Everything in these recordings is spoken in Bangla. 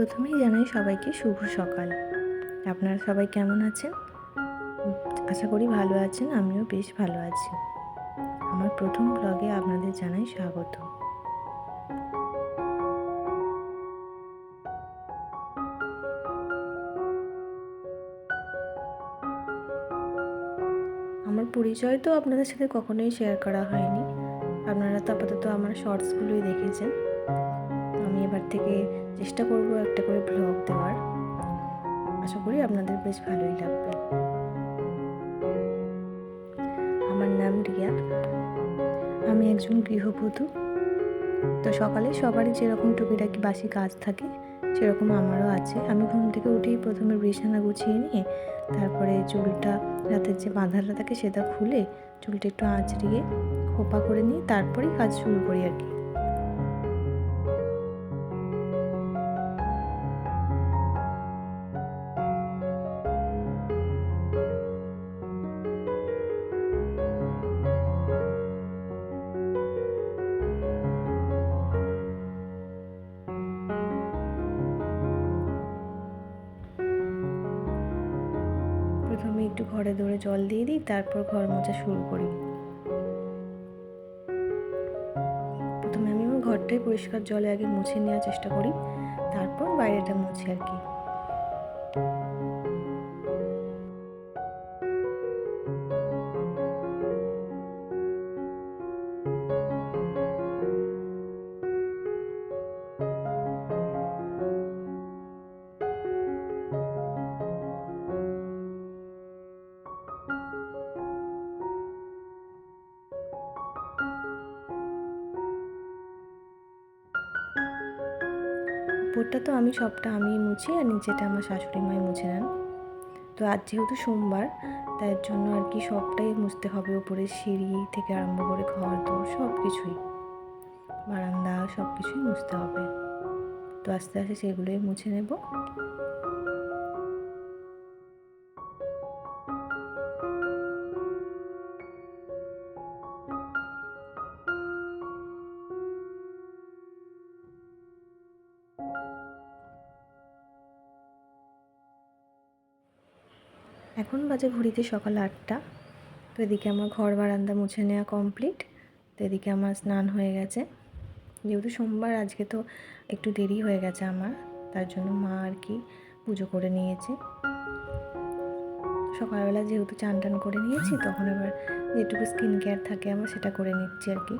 প্রথমেই জানাই সবাইকে শুভ সকাল। আপনারা সবাই কেমন আছেন? আশা করি ভালো আছেন, আমিও বেশ ভালো আছি। আমার প্রথম ব্লগে আপনাদের জানাই স্বাগত। আমার পরিচয় তো আপনাদের সাথে কখনোই শেয়ার করা হয়নি। আপনারা তো আপাতত আমার শর্টসগুলোই দেখেছেন। আমি এবার থেকে চেষ্টা করব একটা করে ব্লগ দেওয়ার। আশা করি আপনাদের বেশ ভালোই লাগবে। আমার নাম রিয়া। আমি একজন গৃহবধূ। তো সকালে সবারই যেরকম টুকিটাকি বাসি কাজ থাকে, সেরকম আমারও আছে। আমি ঘুম থেকে উঠেই প্রথমে বিছানা গুছিয়ে নিয়ে, তারপরে চুলটা রাতের যে বাঁধাটা থাকে সেটা খুলে চুলটা একটু আঁচড়িয়ে খোপা করে নিয়ে তারপরেই কাজ শুরু করি আর কি। ঘরে ধরে জল দিয়ে দিই, তারপর ঘর মোছা শুরু করি। প্রথমে আমি আমার ঘরটাই পরিষ্কার জলে আগে মুছে নেওয়ার চেষ্টা করি, তারপর বাইরেটা মুছি আর কি। উপরটা তো আমি সবটা আমি মুছি আর নিচেটা আমার শাশুড়ি মাই মুছে নেন। তো আজ যেহেতু সোমবার তার জন্য আর কি সবটাই মুছতে হবে। উপরে সিঁড়ি থেকে আরম্ভ করে ঘর দৌড় সব কিছুই বারান্দা সব কিছুই মুছতে হবে। তো আস্তে আস্তে সেগুলোই মুছে নেব। এখন বাজে ঘড়িতে সকাল আটটা। তো এদিকে আমার ঘর বারান্দা মুছে নেওয়া কমপ্লিট তো এদিকে আমার স্নান হয়ে গেছে। যেহেতু সোমবার, আজকে তো একটু দেরি হয়ে গেছে আমার। তার জন্য মা আর কি পুজো করে নিয়েছে। সকালবেলা যেহেতু চান টান করে নিয়েছি, তখন এবার যেটুকু স্কিন কেয়ার থাকে আমার সেটা করে নিচ্ছি আর কি।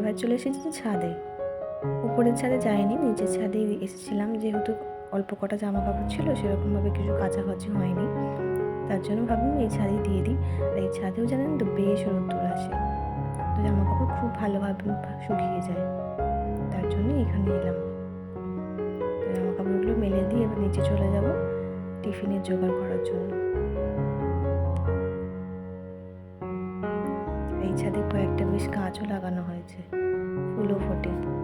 এবার চলে এসেছি ছাদে। উপরের ছাদে যাইনি, নিচের ছাদেই এসেছিলাম, যেহেতু অল্প কটা জামা কাপড় ছিল, সেরকমভাবে কিছু কাচাকাচি হয়নি। তার জন্য ভাবলাম এই ছাদেই দিয়ে দিই। আর এই ছাদেও জানেন তো বেশ রোদ্দুর আসে। তো জামা কাপড় খুব ভালোভাবে শুকিয়ে যায়। তার জন্য এখানে এলাম। জামা কাপড়গুলো মেলে দিয়ে এবার নিচে চলে যাব টিফিনের জোগাড় করার জন্য। ছাদে কয়েকটা বেশ গাছও লাগানো হয়েছে ফুলও ফোটে।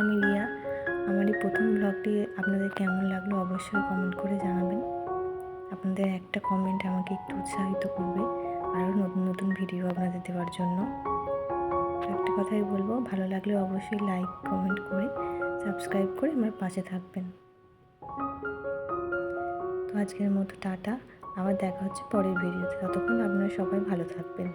আমি রিয়া আমার এই প্রথম ব্লগটি আপনাদের কেমন লাগল অবশ্যই কমেন্ট করে জানাবেন। আপনাদের একটা কমেন্ট আমাকে একটু উৎসাহিত করবে আরও নতুন নতুন ভিডিও আপনাদের দেওয়ার জন্য। একটা কথাই বলব, ভালো লাগলে অবশ্যই লাইক কমেন্ট করে সাবস্ক্রাইব করে আমার পাশে থাকবেন। তো আজকের মতো টাটা, আবার দেখা হচ্ছে পরের ভিডিওতে ততক্ষণ আপনারা সবাই ভালো থাকবেন।